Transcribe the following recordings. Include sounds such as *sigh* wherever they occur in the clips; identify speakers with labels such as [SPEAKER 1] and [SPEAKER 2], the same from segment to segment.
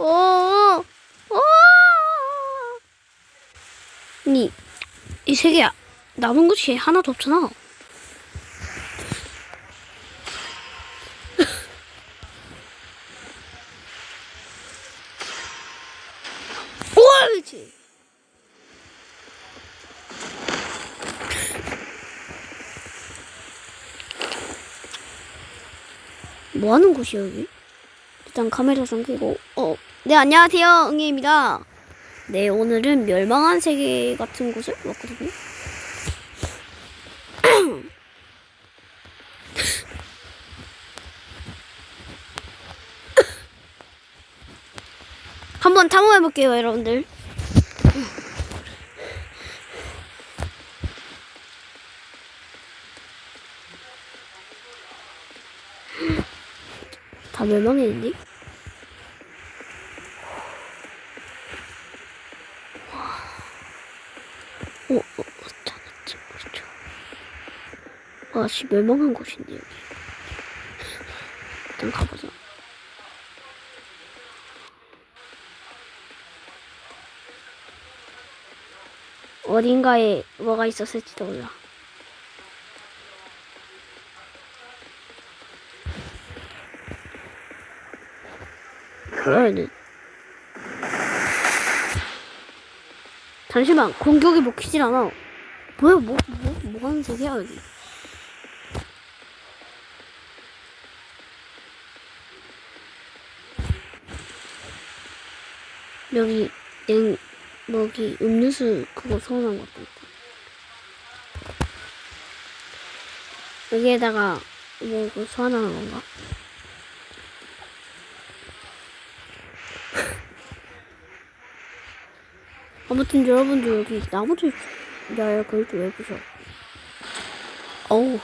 [SPEAKER 1] *laughs* 오, 오. 아니, 이 세계야. 남은 것이 하나도 없잖아. 뭐 하는 곳이야, 여기? 일단 카메라 좀 켜고, 어, 네, 안녕하세요. 응애입니다. 네, 오늘은 멸망한 세계 같은 곳을 왔거든요. *coughs* 한번 탐험해볼게요, 여러분들. *coughs* 다 멸망했는데? 어, 어, 맞다, 맞다, 그렇죠. 아, 씨, 멸망한 곳인데, 여기. 일단 가보자. 어딘가에 뭐가 있었을지도 몰라. 얘는. 잠시만, 공격이 먹히질 않아. 뭐야, 뭐, 뭐, 뭐 하는 색이야, 여기. 여기, 냉, 뭐기, 음료수, 그거 소원한 것도 있다. 여기에다가, 뭐, 그 소환하는 건가? *laughs* 아무튼 여러분들 여기 나무도 야야 그걸 또왜 부셔 어우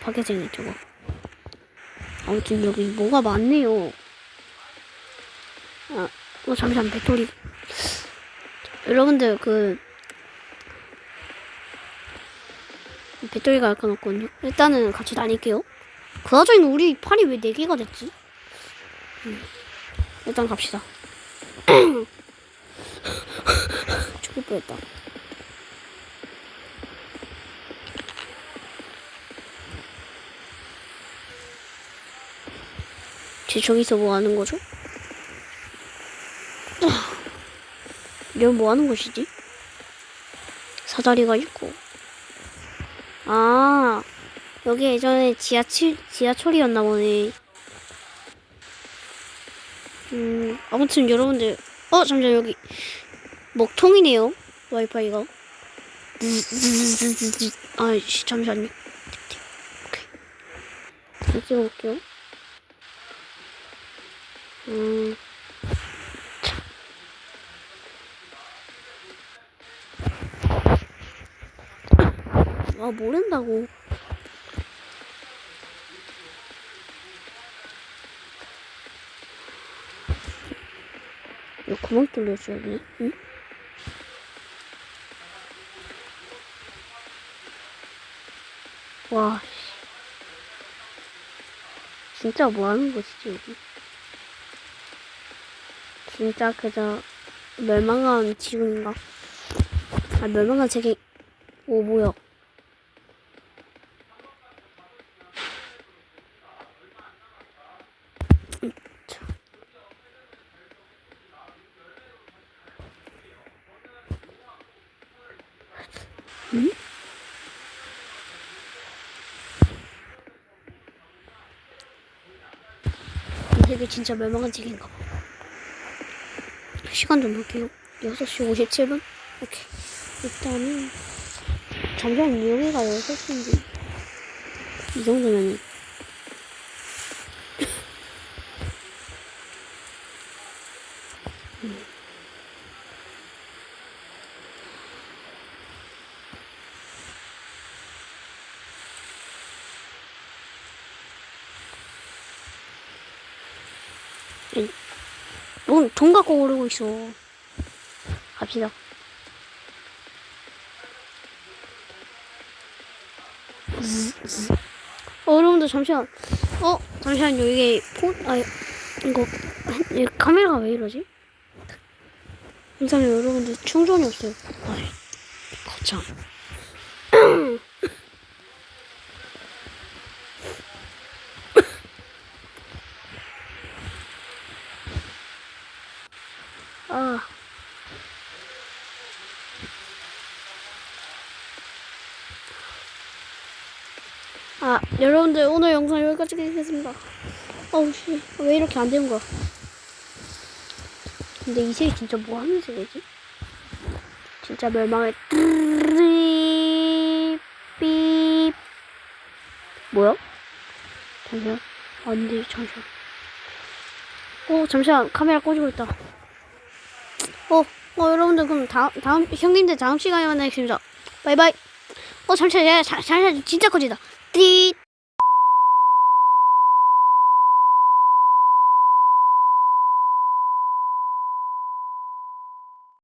[SPEAKER 1] 파괴쟁이 저거 아무튼 여기 뭐가 많네요 아, 어 잠시만 배터리 여러분들 그 배터리가 약간 없거든요 일단은 같이 다닐게요 그 와중에 우리 팔이 왜 4개가 됐지? 음, 일단 갑시다 *coughs* 죽을 뻔했다. 쟤 저기서 뭐 하는 거죠? 이건 뭐 하는 곳이지? 사다리가 있고. 아, 여기 예전에 지하철, 지하철이었나 보네. 음, 아무튼 여러분들, 어, 잠시만, 여기. 먹통이네요. 와이파이가. 아이씨 잠시만요. 오케이. 찍어볼게요. 음. 아 모른다고. 이거 구멍 뚫려줘야 돼. 응? 와, 씨. 진짜 뭐 하는 곳이지, 여기? 진짜 그저 멸망한 지구인가? 아, 멸망한 세계. 오, 뭐야. 음, 참. 음? 이 세계 진짜 멸망한 세계인가 봐. 시간 좀 볼게요. 6시 57분? 오케이. 일단은, 잠시만, 여기가 6시인데. 이 정도면 뭔돈 갖고 오르고 있어. 갑시다. 어, 여러분들 잠시만. 어, 잠시만요. 이게 폰, 아, 이거 이 카메라가 왜 이러지? 항상 여러분들 충전이 없어요. 아이, 거참. 아. 아, 여러분들 오늘 영상 여기까지 하겠습니다. 어우 씨, 왜 이렇게 안 되는 거야? 근데 이 색이 진짜 뭐 하는 색이지? 진짜 멸망의 삐 뭐야? 잠시만. 안 돼, 잠시만. 오, 잠시만. 카메라 꺼지고 있다. 어, 어, 여러분들, 그럼 다음, 다음, 형님들 다음 시간에 만나겠습니다. 바이바이. 어, 잠시만. 야, 자, 잠시만. 진짜 꺼지다. 滴